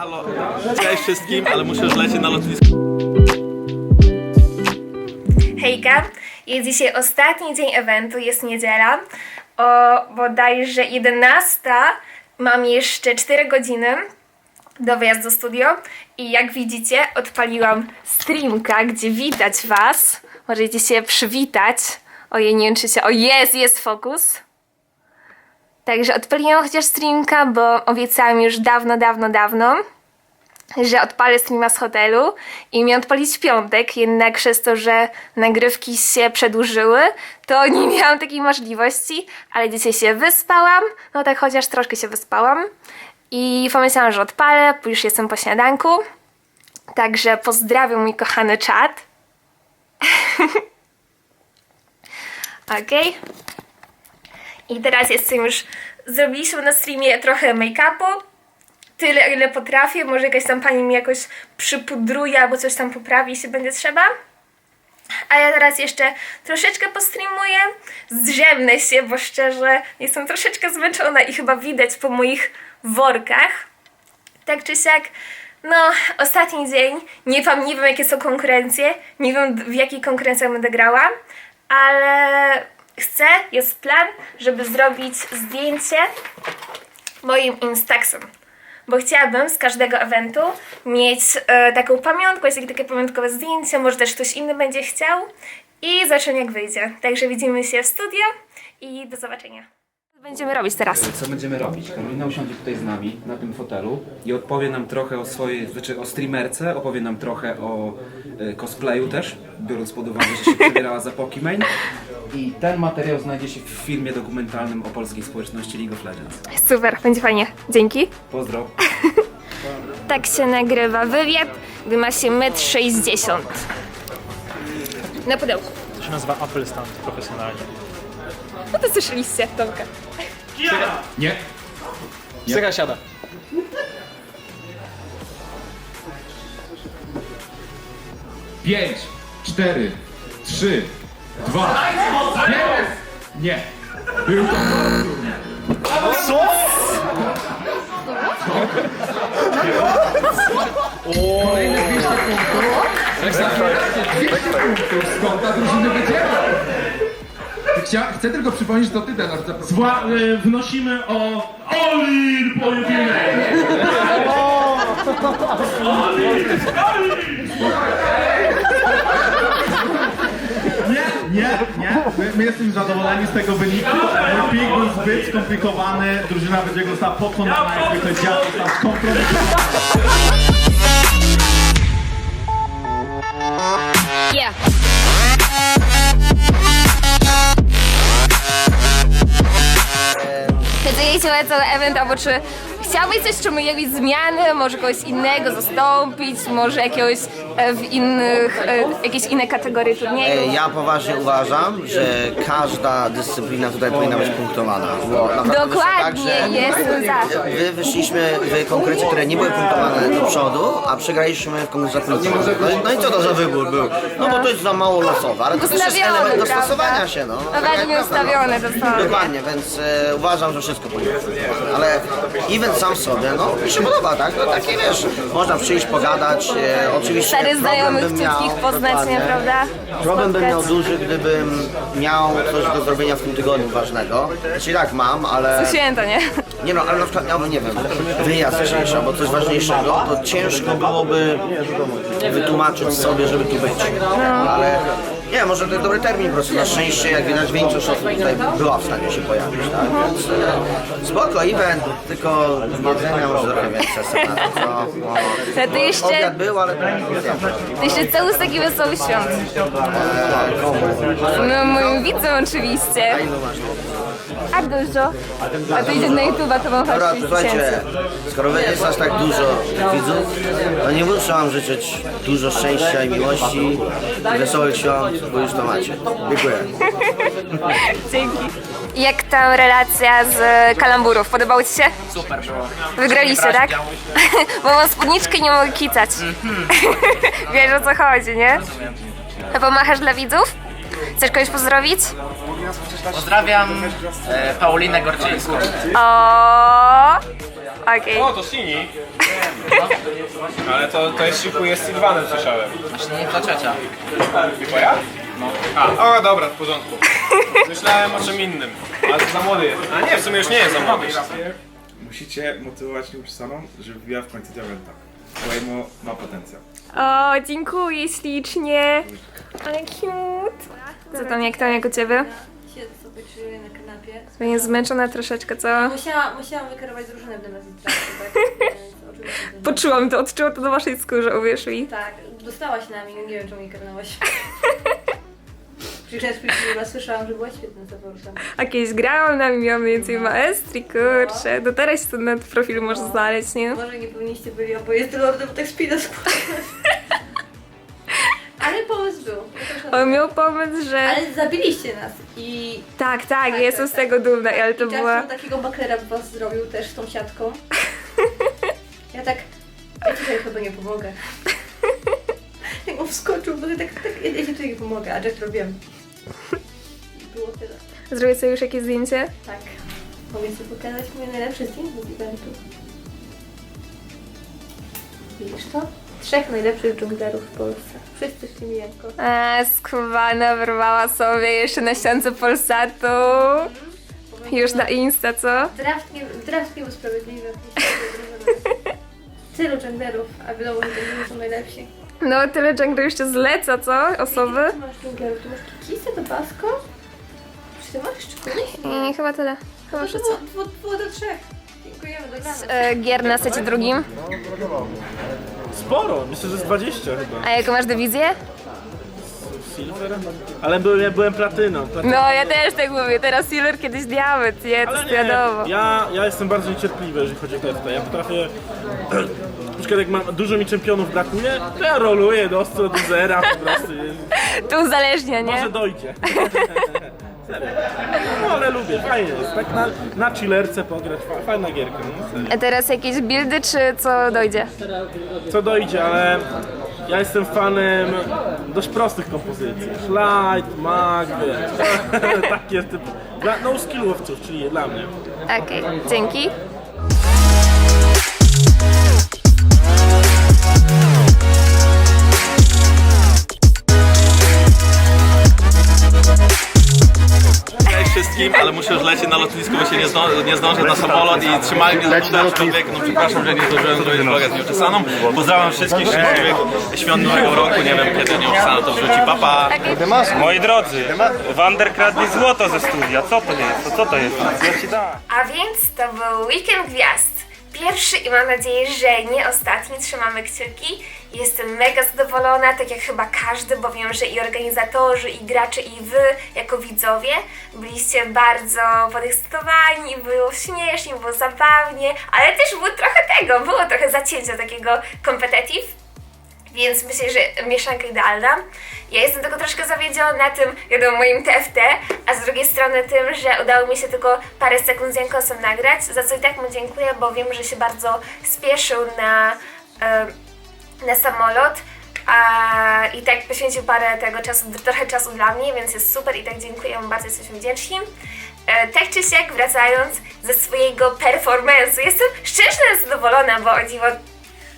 Halo, cześć wszystkim, ale muszę już na lotnisko. Hejka, jest dzisiaj ostatni dzień eventu, jest niedziela, o bodajże 11. Mam jeszcze 4 godziny do wyjazdu studio i jak widzicie odpaliłam streamka, gdzie widać Was. Możecie się przywitać. Ojej, nie wiem czy się... O jest, jest fokus. Także odpaliłam chociaż streamka, bo obiecałam już dawno, dawno, dawno że odpalę streama z hotelu i miałam odpalić w piątek, jednak przez to, że nagrywki się przedłużyły, to nie miałam takiej możliwości, ale dzisiaj się wyspałam, no tak chociaż troszkę się wyspałam i pomyślałam, że odpalę, bo już jestem po śniadanku, także pozdrawiam mój kochany czat. Okej. I teraz jestem już, zrobiliśmy na streamie trochę make-upu, tyle, ile potrafię. Może jakaś tam pani mi jakoś przypudruje albo coś tam poprawi, jeśli będzie trzeba. A ja teraz jeszcze troszeczkę postreamuję, zdrzemnę się, bo szczerze jestem troszeczkę zmęczona i chyba widać po moich workach. Tak czy siak, no ostatni dzień, nie, wiem, nie wiem jakie są konkurencje, nie wiem w jakiej konkurencji będę grała, ale chcę, jest plan, żeby zrobić zdjęcie moim Instaxem bo chciałabym z każdego eventu mieć e, taką pamiątkę, jest takie pamiątkowe zdjęcie, może też ktoś inny będzie chciał i zobaczymy jak wyjdzie. Także widzimy się w studio i do zobaczenia. Co będziemy robić teraz? Co będziemy robić? Karolina usiądzie tutaj z nami na tym fotelu i odpowie nam trochę o swojej, znaczy o streamerce, opowie nam trochę o e, cosplayu też, biorąc pod uwagę, że się przebierała za Pokimane. I ten materiał znajdzie się w filmie dokumentalnym o polskiej społeczności League of Legends. Super, będzie fajnie. Dzięki. Pozdro. Tak się nagrywa wywiad, gdy ma się 1,60 m. Na pudełku. To się nazywa Apple Stand profesjonalnie. No to słyszeliście, Tomka. Nie. Syga siada. Pięć, cztery, trzy, dwa, jeden. Nie. Był to Kolejne 200 punktów. Tak samo 200 punktów. Skąd ta drużyny wyciera? Chcia, chcę tylko przypomnieć, że to ty, zaproponował. Zła, y, wnosimy o Olin pojedynek! Nie, nie, nie. My, my jesteśmy zadowoleni z tego wyniku. Mój pik był zbyt skomplikowany. Drużyna będzie go została pokonana, jakby to dział tam skompromitowany. Yeah. Decydujecie na cały event, albo czy chciałbyś coś, czemu jakieś zmiany, może kogoś innego zastąpić, może jakiegoś e, w innych, e, jakieś inne kategorie turnieju? E, Ja poważnie uważam, że każda dyscyplina tutaj powinna być punktowana. Bo naprawdę Dokładnie, tak, że jestem za. Wy wyszliśmy w konkurencje, które nie były punktowane do przodu, a przegraliśmy w konkursach punktowanych. No, i- no i co to za wybór był? No bo to jest za mało losowe, ale to też jest Ustawione, element prawda? dostosowania się, no. Ładnie ustawione dosłownie. Dokładnie, więc e, uważam, że wszystko powinno być punktowane. Ale event sam sobie, no mi się podoba, tak? No takie wiesz, można przyjść, pogadać, e, oczywiście Stary problem znajomych bym miał, wszystkich poznać, dokładnie. Problem bym Spotkać. miał duży, gdybym miał coś do zrobienia w tym tygodniu ważnego. Czyli tak mam, ale... Święto, nie? Nie no, ale na przykład miałbym, nie wiem, wyjazd wcześniejszy albo coś ważniejszego, to ciężko byłoby wytłumaczyć sobie, żeby tu być. Ale nie, może to jest dobry termin po prostu. Na szczęście, jak widać, większość osób tutaj była w stanie się pojawić, tak? Więc e, spoko, event, tylko jedzenia może trochę więcej? No, To ty jeszcze, Obiad był, ale to nie wiem. to jeszcze cały z taki wesoły świąt. No moim widzom oczywiście. A ilu masz? A dużo. A to idzie na YouTube'a, to mam Dobra, chyba 6 słuchajcie, skoro jest aż tak dużo tych widzów, to nie muszę wam życzyć dużo szczęścia i miłości i wesołych świąt, bo już to macie. Dziękuję. Dzięki. Jak tam relacja z kalamburów? Podobało ci się? Super było. Wygraliście, tak? Bo mam spódniczkę i nie mogę kicać. Wiesz o co chodzi, nie? To pomachasz dla widzów? Chcesz kogoś pozdrowić? Pozdrawiam e, Paulinę Gorczyńską. O, Okej. O, to Sini. Ale to, to jest szykuje z Sylwanem, słyszałem. Właśnie nie ta ciocia. Twoja? No. A, o dobra, w porządku. Myślałem o czym innym. Ale to za młody jest. A nie, w sumie już nie jest za młody. Musicie motywować nieuczesaną, żeby wbiła w końcu diamenta. Bo ma potencjał. O, dziękuję ślicznie. Ale cute. Co tam, jak tam, jak u ciebie? Siedzę sobie krzyżuję na kanapie. Pewnie zmęczona troszeczkę, co? Musiałam, musiałam wykierować drużynę w demonstracji, tak? Więc oczywiście. że- Poczułam to, odczułam to na waszej skórze, uwierz mi. Tak, dostałaś na mnie, nie wiem czemu mi karnałaś. Przecież ja słyszałam, że była świetna za Polską. A kiedyś grałam na miałam więcej maestri, kurczę. Do teraz to na profilu możesz znaleźć, nie? Może nie powinniście byli oboje z Lordem tak speeda składać. On miał pomysł, że... Ale zabiliście nas i Tak, tak, Tak, jestem tak, z tego dumna, ale to I była... Takiego maklera w was zrobił też z tą siatką. Ja tak, ja tutaj chyba nie pomogę. Jak on wskoczył, bo ja tak, tak, ja, ja tutaj nie pomogę, a Jack robiłem. I Było tyle. Zrobię sobie już jakieś zdjęcie? Tak. Mogę ci pokazać moje najlepsze zdjęcie z eventu. Widzisz to? Trzech najlepszych dżunglerów w Polsce. Wszyscy szli jako. A, skubana wyrwała sobie jeszcze na ściance Polsatu. Już na Insta, co? Draft nie, draft nie był sprawiedliwy. Tylu dżunglerów, a wiadomo, że nie są najlepsi. No, tyle Django jeszcze zleca, co? Osoby? Ty masz dżunglerów, ty masz Kikisę, to Basko? Czy ty masz szczególnie? I chyba tyle. Chyba To wszystko. było, było, było do trzech. Dziękujemy, dobranoc. E, gier na secie drugim. Sporo, myślę, że z 20 chyba. A jaką masz dywizję? Silver? Ale byłem, ja byłem platyną. platyną. No, ja też tak mówię. Teraz Silver, kiedyś diament, nie? To Ale jest nie, wiadomo. ja, ja jestem bardzo niecierpliwy, jeżeli chodzi o testa. Ja potrafię... Na przykład jak mam, dużo mi czempionów brakuje, to ja roluję do ostro do zera po prostu. To uzależnia, nie? Może dojdzie. No ale lubię, fajnie jest. Tak na, na chillerce pograć, fa- fajna gierka. No. A teraz jakieś buildy, czy co dojdzie? Co dojdzie, ale ja jestem fanem dość prostych kompozycji. Light, mag, wiesz. Takie typu. Dla no skillowców, czyli dla mnie. Okej, dzięki. Wszystkim, ale muszę już lecieć na lotnisko, bo się nie, zdążę, nie zdążę na samolot i trzymają mnie za na człowiek. No przepraszam, że nie zdążyłem zrobić vloga z nieuczesaną. Pozdrawiam wszystkich szczęśliwych świąt nowego roku. Nie wiem kiedy nieuczesana to wrzuci papa. Moi drodzy, Wander kradnie złoto ze studia. Co to jest? Co to jest? Ja ci dam. A więc to był Weekend Gwiazd. Pierwszy i mam nadzieję, że nie ostatni. Trzymamy kciuki. Jestem mega zadowolona, tak jak chyba każdy, bo wiem, że i organizatorzy, i gracze, i wy, jako widzowie, byliście bardzo podekscytowani, było śmiesznie, było zabawnie, ale też było trochę tego, było trochę zacięcia takiego competitive. Więc myślę, że mieszanka idealna. Ja jestem tylko troszkę zawiedziona tym, wiadomo, moim TFT, a z drugiej strony tym, że udało mi się tylko parę sekund z Jankosem nagrać, za co i tak mu dziękuję, bo wiem, że się bardzo spieszył na, na samolot. A, I tak poświęcił parę tego czasu, trochę czasu dla mnie, więc jest super i tak dziękuję mu bardzo, jesteśmy wdzięczni. E, tak czy siak, wracając ze swojego performance'u, jestem szczerze zadowolona, bo o dziwo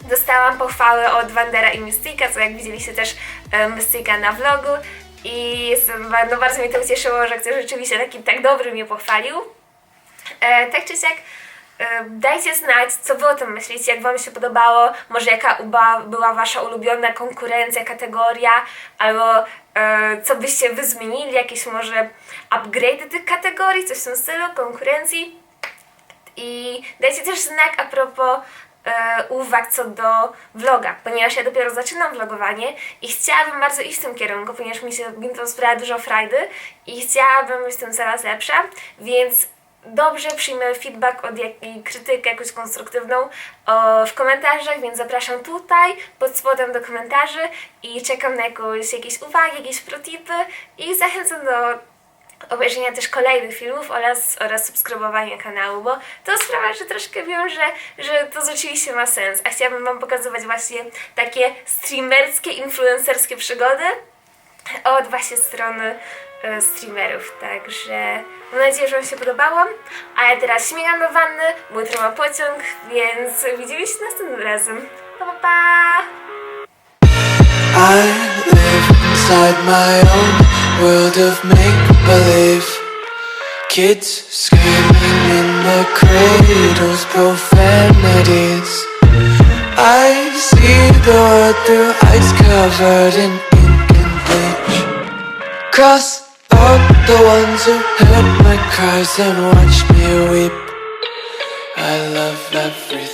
Dostałam pochwały od Wandera i Mystika, co jak widzieliście też e, Mystika na vlogu i jestem, no bardzo mnie to ucieszyło, że ktoś rzeczywiście taki tak dobry mnie pochwalił. E, tak czy siak, e, dajcie znać, co wy o tym myślicie, jak wam się podobało, może jaka była wasza ulubiona konkurencja, kategoria, albo e, co byście wy zmienili, jakieś może upgrade tych kategorii, coś w tym stylu, konkurencji. I dajcie też znak a propos e, uwag co do vloga, ponieważ ja dopiero zaczynam vlogowanie i chciałabym bardzo iść w tym kierunku, ponieważ mi się mi to sprawia dużo frajdy i chciałabym być w tym coraz lepsza, więc dobrze przyjmę feedback od jak, i krytykę jakąś konstruktywną o, w komentarzach, więc zapraszam tutaj pod spodem do komentarzy i czekam na jakąś, jakieś uwagi, jakieś protipy i zachęcam do obejrzenia też kolejnych filmów oraz, oraz subskrybowania kanału, bo to sprawia, że troszkę wiem, że, że to rzeczywiście ma sens, a chciałabym Wam pokazywać właśnie takie streamerskie, influencerskie przygody od właśnie strony e, streamerów, także mam nadzieję, że Wam się podobało. A ja teraz śmigam do wanny, bo jutro pociąg, więc widzimy się następnym razem. Pa, pa, pa! I live inside my own world of make believe. Kids screaming in the cradles, profanities. I see the world through eyes covered in ink and bleach. Cross out the ones who heard my cries and watched me weep. I love everything.